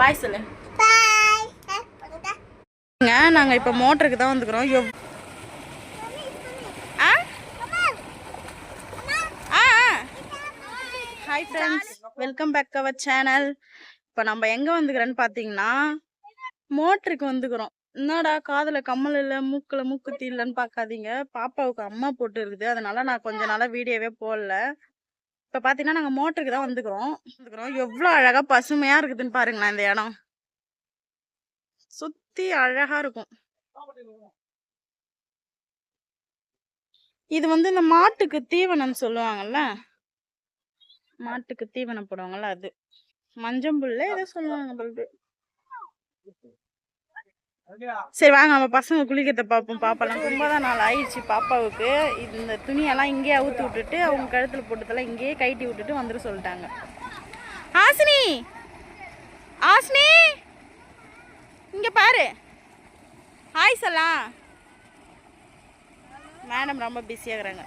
பாய். சொல்லு நாங்கள் இப்போ மோட்டருக்கு தான் வந்துக்கிறோம். எவ் ஆ? ஆ hi friends welcome back our channel இப்போ நம்ம எங்கே வந்துக்கிறோன்னு பார்த்தீங்கன்னா மோட்டருக்கு வந்துக்கிறோம். என்னடா காதில் கம்மல் இல்லை மூக்கில் மூக்குத்தி இல்லைன்னு பார்க்காதீங்க பாப்பாவுக்கு அம்மா போட்டு இருக்குது. அதனால நான் கொஞ்ச நாளாக வீடியோவே போடல. இப்போ பார்த்தீங்கன்னா நாங்கள் மோட்டருக்கு தான் வந்துக்கிறோம். வந்துக்கிறோம். எவ்வளோ அழகாக பசுமையாக இருக்குதுன்னு பாருங்களேன் இந்த இடம். சுத்தி அழகா இருக்கும். இது வந்து இந்த மாட்டுக்கு தீவனம் சொல்லுவாங்கல்ல? மாட்டுக்கு தீவனம் போடுவாங்கல்ல அது. மஞ்சம்புல்ல ஏதோ சொல்லுவாங்க பல்பு சரி வாங்க நம்ம பசங்க குளிக்கிறத பார்ப்போம். பாப்பாலாம் ரொம்ப தான் நாள் ஆயிடுச்சு பாப்பாவுக்கு. இந்த துணியெல்லாம் இங்கேயே அவுத்து விட்டுட்டு அவங்க கழுத்தில் போட்டதெல்லாம் இங்கேயே கைட்டி விட்டுட்டு வந்துட சொல்லிட்டாங்க. ஆசினி! ஆசினி! இங்கே பாரு. ஹாய் சொல்லலாம் மேடம் ரொம்ப பிஸியாகிறாங்க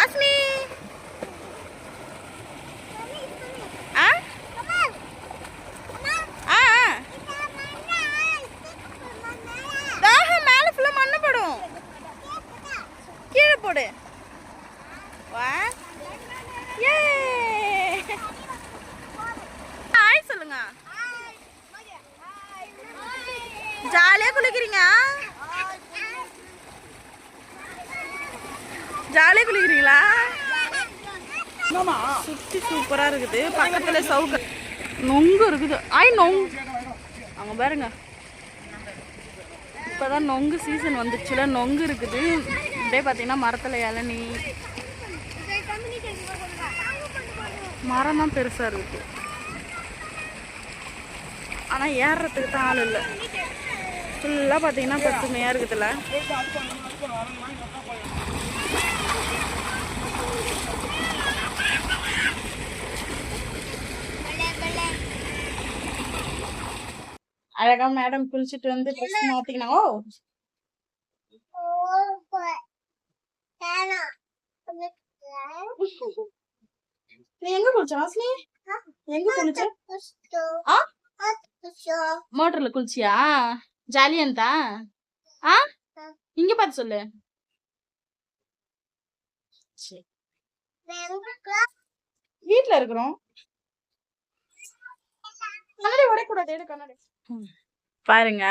ஆஸ்மி ஜாலியா குளிக்கிறீங்க? ஜாலியா குளிக்கிறீங்களா? சுத்தி சூப்பரா இருக்குது. பக்கத்துல சவுக்க நொங்கு இருக்குது. ஆய் நொங்கு அவங்க பாருங்க. இப்பதான் நொங்கு சீசன் வந்துச்சுல. நொங்கு இருக்குது. அப்படியே பார்த்தீங்கன்னா மரத்தில் இளநி. மரம் தான் பெருசாக இருக்குது ஆனால் ஏறுறதுக்கு தான் ஆள் இல்லை. ஃபுல்லாக பார்த்தீங்கன்னா பசுமையாக இருக்குதுல்ல அழகா மேடம் குளிச்சுட்டு வந்து ட்ரெஸ் மாத்திக்கினா ஓ! நீ எங்க குளிச்ச வாசினி எங்க குளிச்ச? மோட்டர்ல குளிச்சியா? ஜாலியா இருந்தா ஆ? இங்க பார்த்து சொல்லு. சரி. வீட்ல இருக்கிறோம். கண்ணாடி உடைக்கூடாது எடு கண்ணாடி. பாருங்க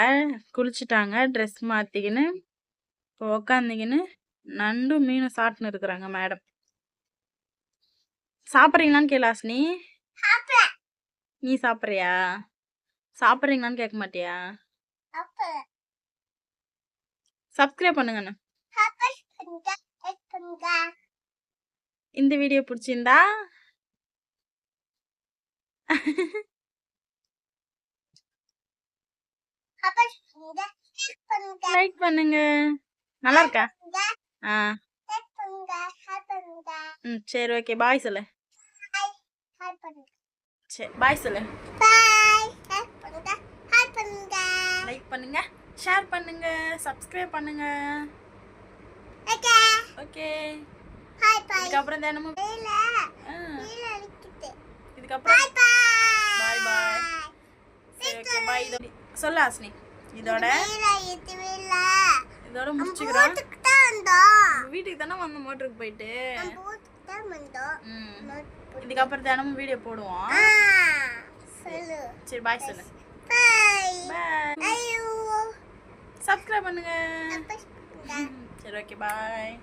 குளிச்சுட்டாங்க ட்ரெஸ் மாத்திக்கின்னு இப்போ உக்காந்துக்கின்னு நண்டும் மீனும் சாப்பிட்டுன்னு இருக்கிறாங்க மேடம் சாப்பிட்றீங்களான்னு கேளாஸ்னி நீ சாப்பிட்றியா? சாப்பிட்றீங்களான்னு கேட்க மாட்டியா? சப்ஸ்கிரைப் பண்ணுங்கண்ணா இந்த வீடியோ பிடிச்சிருந்தா? லைக் பண்ணுங்க. நல்லா இருக்கா? ஆ. ம் சரி ஓகே பாய் சொல்லு. சரி பாய் சொல்லு. லைக் பண்ணுங்க ஷேர் பண்ணுங்க சப்ஸ்கிரைப் பண்ணுங்க. ஓகே. இதுக்கப்புறம் தினமும் இதுக்கப்புறம் பாய் பாய் ஓகே பாய் இதோட சொல்லு ஆஸ்னி இதோட இதோட முடிச்சுக்கிறோம். வீட்டுக்கு தானே வந்த மோட்டருக்கு போயிட்டு. இதுக்கப்புறம் தினமும் வீடியோ போடுவோம். சரி பாய் சொல்லு. பாய் சப்ஸ்கிரைப் பண்ணுங்க. சரி ஓகே பாய்